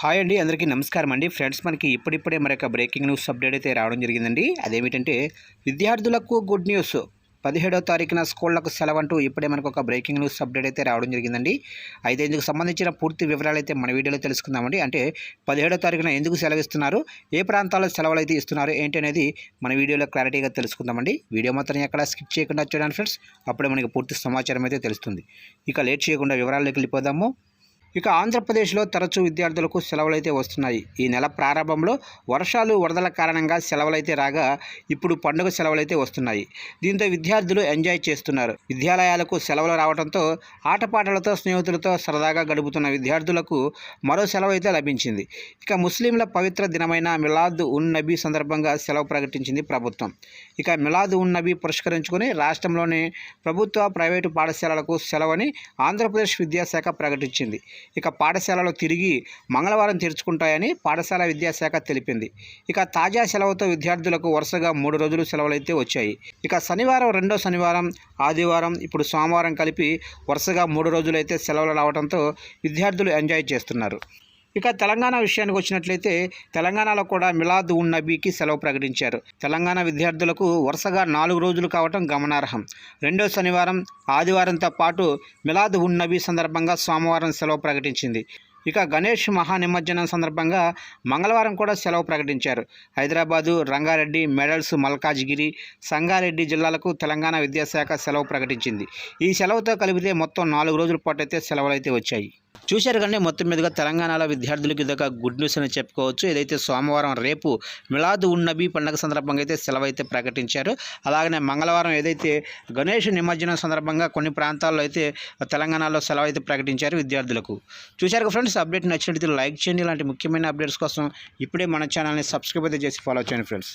Hi అండి అందరికీ నమస్కారం అండి. ఫ్రెండ్స్ మనకి ఇప్పుడిప్పుడే మరొక బ్రేకింగ్ న్యూస్ అప్డేట్ అయితే రావడం జరిగిందండి. అదేమిటంటే విద్యార్థులకు గుడ్ న్యూస్. పదిహేడో తారీఖున స్కూళ్ళకు సెలవు అంటూ ఇప్పుడే మనకు ఒక బ్రేకింగ్ న్యూస్ అప్డేట్ అయితే రావడం జరిగిందండి. అయితే ఇందుకు సంబంధించిన పూర్తి వివరాలు అయితే మన వీడియోలో తెలుసుకుందామండి. అంటే పదిహేడో తారీఖున ఎందుకు సెలవు ఇస్తున్నారు ఏ ప్రాంతాల్లో సెలవులు అయితే ఇస్తున్నారు? ఏంటి అనేది మన వీడియోలో క్లారిటీగా తెలుసుకుందామండి. వీడియో మాత్రం ఎక్కడ స్కిప్ చేయకుండా చూడండి ఫ్రెండ్స్. అప్పుడే మనకి పూర్తి సమాచారం అయితే తెలుస్తుంది. ఇక లేట్ చేయకుండా వివరాల్లోకి వెళ్ళిపోదాము. ఇక ఆంధ్రప్రదేశ్లో తరచూ విద్యార్థులకు సెలవులైతే వస్తున్నాయి. ఈ నెల ప్రారంభంలో వర్షాలు వరదల కారణంగా సెలవులైతే రాగా ఇప్పుడు పండుగ సెలవులైతే వస్తున్నాయి. దీంతో విద్యార్థులు ఎంజాయ్ చేస్తున్నారు. విద్యాలయాలకు సెలవులు రావడంతో ఆటపాటలతో స్నేహితులతో సరదాగా గడుపుతున్న విద్యార్థులకు మరో సెలవు అయితే లభించింది. ఇక ముస్లింల పవిత్ర దినమైన మిలాద్ ఉన్ నబీ సందర్భంగా సెలవు ప్రకటించింది ప్రభుత్వం. ఇక మిలాద్ ఉన్ నబీ పురస్కరించుకొని రాష్ట్రంలోని ప్రభుత్వ ప్రైవేటు పాఠశాలలకు సెలవని ఆంధ్రప్రదేశ్ విద్యాశాఖ ప్రకటించింది. ఇక పాఠశాలలు తిరిగి మంగళవారం తెరుచుకుంటాయని పాఠశాల విద్యాశాఖ తెలిపింది. ఇక తాజా సెలవుతో విద్యార్థులకు వరుసగా మూడు రోజులు సెలవులైతే వచ్చాయి. ఇక శనివారం రెండో శనివారం ఆదివారం ఇప్పుడు సోమవారం కలిపి వరుసగా మూడు రోజులైతే సెలవులు రావడంతో విద్యార్థులు ఎంజాయ్ చేస్తున్నారు. ఇక తెలంగాణ విషయానికి వచ్చినట్లయితే తెలంగాణలో కూడా మిలాద్ ఉన్ నబీకి సెలవు ప్రకటించారు. తెలంగాణ విద్యార్థులకు వరుసగా నాలుగు రోజులు కావటం గమనార్హం. రెండో శనివారం ఆదివారంతో పాటు మిలాద్ ఉన్ నబీ సందర్భంగా సోమవారం సెలవు ప్రకటించింది. ఇక గణేష్ మహానిమజ్జనం సందర్భంగా మంగళవారం కూడా సెలవు ప్రకటించారు. హైదరాబాదు రంగారెడ్డి మెడల్స్ మల్కాజ్గిరి సంగారెడ్డి జిల్లాలకు తెలంగాణ విద్యాశాఖ సెలవు ప్రకటించింది. ఈ సెలవుతో కలిపితే మొత్తం నాలుగు రోజుల పాటు అయితే సెలవులు అయితే వచ్చాయి. చూశారు కానీ మొత్తం మీదుగా తెలంగాణలో విద్యార్థులకు ఇదొక గుడ్ న్యూస్ అని చెప్పుకోవచ్చు. ఏదైతే సోమవారం రేపు మిలాదు ఉన్నబీ పండుగ సందర్భంగా అయితే సెలవు అయితే ప్రకటించారు. అలాగనే మంగళవారం ఏదైతే గణేష్ నిమజ్జనం సందర్భంగా కొన్ని ప్రాంతాల్లో అయితే తెలంగాణలో సెలవు అయితే ప్రకటించారు విద్యార్థులకు. చూశారు ఫ్రెండ్స్ అప్డేట్ నచ్చినట్లయితే లైక్ చేయండి. ఇలాంటి ముఖ్యమైన అప్డేట్స్ కోసం ఇప్పుడే మన ఛానల్ని సబ్స్క్రైబ్ అయితే చేసి ఫాలో చేయండి ఫ్రెండ్స్.